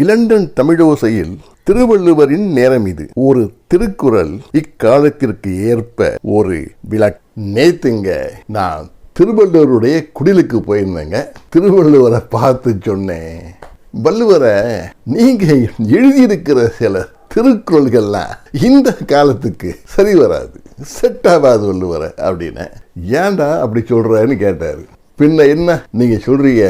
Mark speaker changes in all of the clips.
Speaker 1: London தமிழோசையில் திருவள்ளுவரின் நேரம் இது. ஒரு திருக்குறள் இக்காலத்திற்கு ஏற்ப ஒரு விளக் நேத்துங்க நான் திருவள்ளுவருடைய குடிலுக்கு போயிருந்தேங்க. திருவள்ளுவரை பார்த்து சொன்னேன் வள்ளுவரை நீங்க எழுதியிருக்கிற சில திருக்குறள்கள்லாம் இந்த காலத்துக்கு சரி வராது. செட் ஆகாது வள்ளுவரை அப்படின்னு. ஏன்டா அப்படி சொல்கிறேன்னு கேட்டாரு. பின்ன என்ன? நீங்க சொல்றீங்க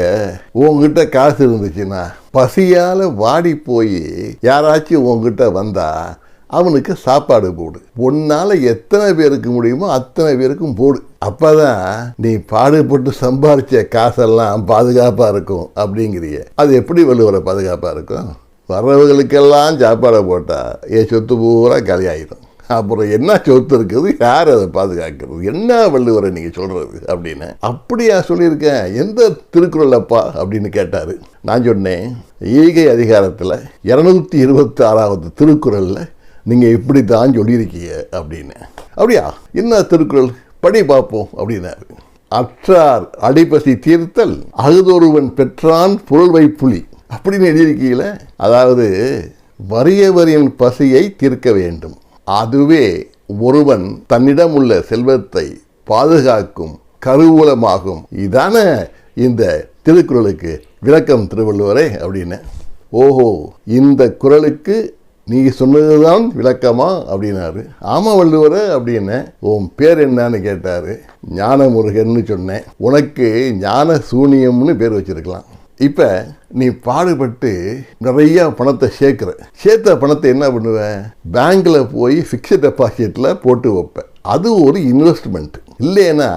Speaker 1: உங்ககிட்ட காசு இருந்துச்சுன்னா பசியால வாடி போய் யாராச்சும் உங்ககிட்ட வந்தா அவனுக்கு சாப்பாடு போடு. உன்னால எத்தனை பேருக்கு முடியுமோ அத்தனை பேருக்கும் போடு. அப்பதான் நீ பாடுபட்டு சம்பாதிச்ச காசெல்லாம் பாதுகாப்பா இருக்கும் அப்படிங்கிறிய. அது எப்படி வள்ளுவரை பாதுகாப்பா இருக்கும்? வர்றவர்களுக்கெல்லாம் சாப்பாடை போட்டா என் சொத்து பூரா களியாயிடும் அப்புறம் என்ன சொத்து இருக்குது? யார் அதை பாதுகாக்கிறது? என்ன வள்ளுவரை நீங்கள் சொல்கிறது அப்படின்னு அப்படியா சொல்லியிருக்கேன். எந்த திருக்குறள் அப்பா அப்படின்னு கேட்டார். நான் சொன்னேன் ஈகை அதிகாரத்தில் இரநூத்தி இருபத்தி ஆறாவது திருக்குறளில் நீங்கள் இப்படி தான் சொல்லியிருக்கீங்க அப்படின்னு. அப்படியா? என்ன திருக்குறள்? படி பார்ப்போம் அப்படின்னாரு. அற்றார் அடிப்பசி தீர்த்தல் அகுதொருவன் பெற்றான் புகழ்வை புலி. அப்படின்னு எழுதியிருக்கீங்களே? அதாவது வறியவரின் பசியை தீர்க்க வேண்டும். அதுவே ஒருவன் தன்னிடம் உள்ள செல்வத்தை பாதுகாக்கும் கருவூலமாகும். இதான இந்த திருக்குறளுக்கு விளக்கம் திருவள்ளுவரே அப்படின்னு. ஓஹோ இந்த குறளுக்கு நீ சொன்னதுதான் விளக்கமா அப்படின்னாரு. ஆமா வள்ளுவரே அப்படின்னு. உன் பேர் என்னன்னு கேட்டாரு. ஞான முருகன்னு சொன்னேன். உனக்கு ஞான சூனியம்னு பேர் வச்சிருக்கலாம். இப்போ நீ பாடுபட்டு நிறைய பணத்தை சேர்க்குற. சேர்த்த பணத்தை என்ன பண்ணுவ? பேங்க்கில் போய் ஃபிக்ஸட் டெபாசிட்டில் போட்டு வைப்பேன் அது ஒரு இன்வெஸ்ட்மெண்ட் இல்லைன்னா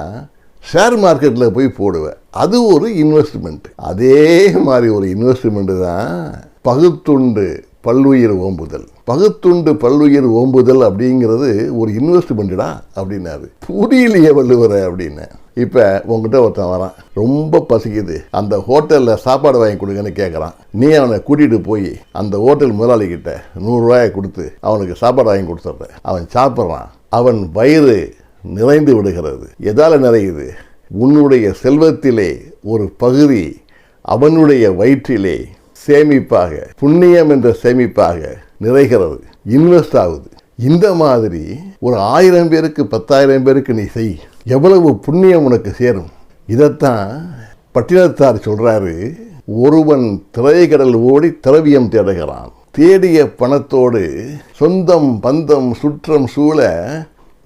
Speaker 1: ஷேர் மார்க்கெட்டில் போய் போடுவேன் அது ஒரு இன்வெஸ்ட்மெண்ட் அதே மாதிரி ஒரு இன்வெஸ்ட்மெண்ட்டு தான் பகுத்துண்டு பல்லுயிர் ஓம்புதல். பகுத்துண்டு பல்லுயிர் ஓம்புதல் அப்படிங்கிறது ஒரு இன்வெஸ்ட்மெண்ட்டுடா அப்படின்னாரு. புரியலையே வள்ளுவரை அப்படின்னு. இப்போ உங்ககிட்ட ஒருத்தன் வரான். ரொம்ப பசிக்குது. அந்த ஹோட்டலில் சாப்பாடு வாங்கி கொடுங்கன்னு கேட்குறான் நீ அவனை கூட்டிகிட்டு போய் அந்த ஹோட்டல் முதலாளிகிட்ட நூறுரூவாயை கொடுத்து அவனுக்கு சாப்பாடு வாங்கி கொடுத்துட்ற. அவன் சாப்பிட்றான். அவன் வயிறு நிறைந்து விடுகிறது. எதால் நிறையுது? உன்னுடைய செல்வத்திலே ஒரு பகுதி அவனுடைய வயிற்றிலே சேமிப்பாக புண்ணியம் என்ற சேமிப்பாக நிறைகிறது. இன்வெஸ்ட் ஆகுது. இந்த மாதிரி ஒரு ஆயிரம் பேருக்கு பத்தாயிரம் பேருக்கு நீ செய். எவ்வளவு புண்ணியம் உனக்கு சேரும்? இதைத்தான் பட்டினத்தார் சொல்றாரு ஒருவன் திரைக்கடல் ஓடி திரவியம் தேடுகிறான். தேடிய பணத்தோடு சொந்தம் பந்தம் சுற்றம் சூழ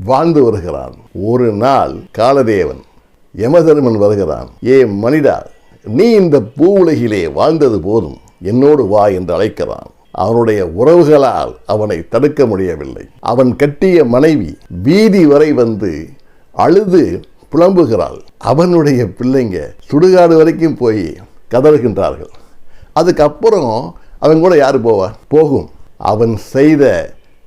Speaker 1: வாழ்ந்து வருகிறான். ஒரு நாள் காலதேவன் யமதர்மன் வருகிறான். ஏ மனிதா நீ இந்த பூ உலகிலே வாழ்ந்தது போதும். என்னோடு வா என்று அழைக்கிறான். அவனுடைய உறவுகளால் அவனை தடுக்க முடியவில்லை. அவன் கட்டிய மனைவி வீதி வரை வந்து அழுது புலம்புகிறாள். அவனுடைய பிள்ளைங்க சுடுகாடு வரைக்கும் போய் கதறுகின்றார்கள். அதுக்கப்புறம் அவன் கூட யார் போவா? போகும். அவன் செய்த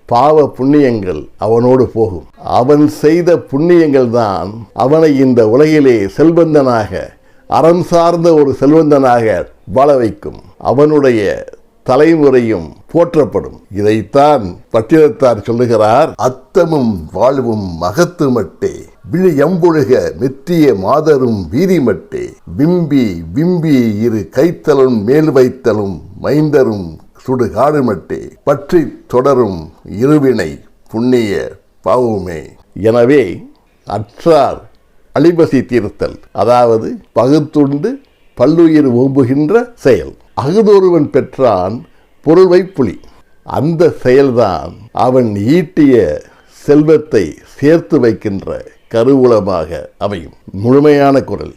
Speaker 1: பாவ புண்ணியங்கள் அவனோடு போகும். அவன் செய்த புண்ணியங்கள் தான் அவனை இந்த உலகிலே செல்வந்தனாக அறம் சார்ந்த ஒரு செல்வந்தனாக வாழ வைக்கும். அவனுடைய தலைமுறையும் போற்றப்படும். இதைத்தான் பட்டினத்தார் சொல்லுகிறார் அத்தமும் வாழ்வும் மகத்து மட்டே விழி எம்பொழுக மெத்திய மாதரும் வீதிமட்டே விம்பி விம்பி இரு கைத்தலும் மேல் வைத்தலும் மைந்தரும் சுடுகாடுமட்டே. பற்றி தொடரும் இருவினை புண்ணிய பாவமே. எனவே அற்றார் அழிபசி தீர்த்தல் அதாவது பகுத்துண்டு பல்லுயிர் ஓம்புகின்ற செயல். அகுதொருவன் பெற்றான் பொருள்வை புலி. அந்த செயல்தான் அவன் ஈட்டிய செல்வத்தை சேர்த்து வைக்கின்ற கருவூலமாக அமையும். முழுமையான குரல்.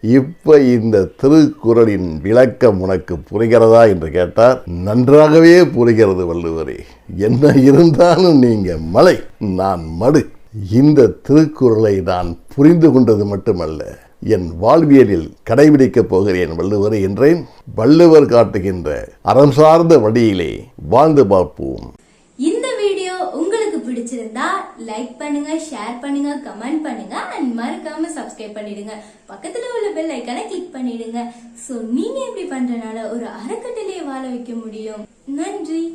Speaker 1: இப்ப இந்த திருக்குறளின் விளக்கம் உனக்கு புரிகிறதா என்று கேட்டார் நன்றாகவே புரிகிறது வள்ளுவரே. என்ன இருந்தாலும் நீங்க மலை நான் மடு. இந்த திருக்குறளை நான் புரிந்து கொண்டது மட்டுமல்ல. என் வாழ்வியலில் கடைபிடிக்கப் போகிறேன் வள்ளுவரை என்றேன். வள்ளுவர் காட்டுகின்ற அறம் சார்ந்த வழியிலே வாழ்ந்து பார்ப்போம்.
Speaker 2: இந்த வீடியோ உங்களுக்கு பிடிச்சிருந்தா லைக் பண்ணுங்க ஷேர் பண்ணுங்க கமெண்ட் பண்ணுங்க அண்ட் மறக்காம சப்ஸ்கிரைப் பண்ணிடுங்க. பக்கத்துல உள்ள பெல் ஐக்கானை கிளிக் பண்ணிடுங்க. சோ நீங்க இப்படி பண்றனால ஒரு அறக்கட்டளையை வாழ வைக்க முடியும்? நன்றி.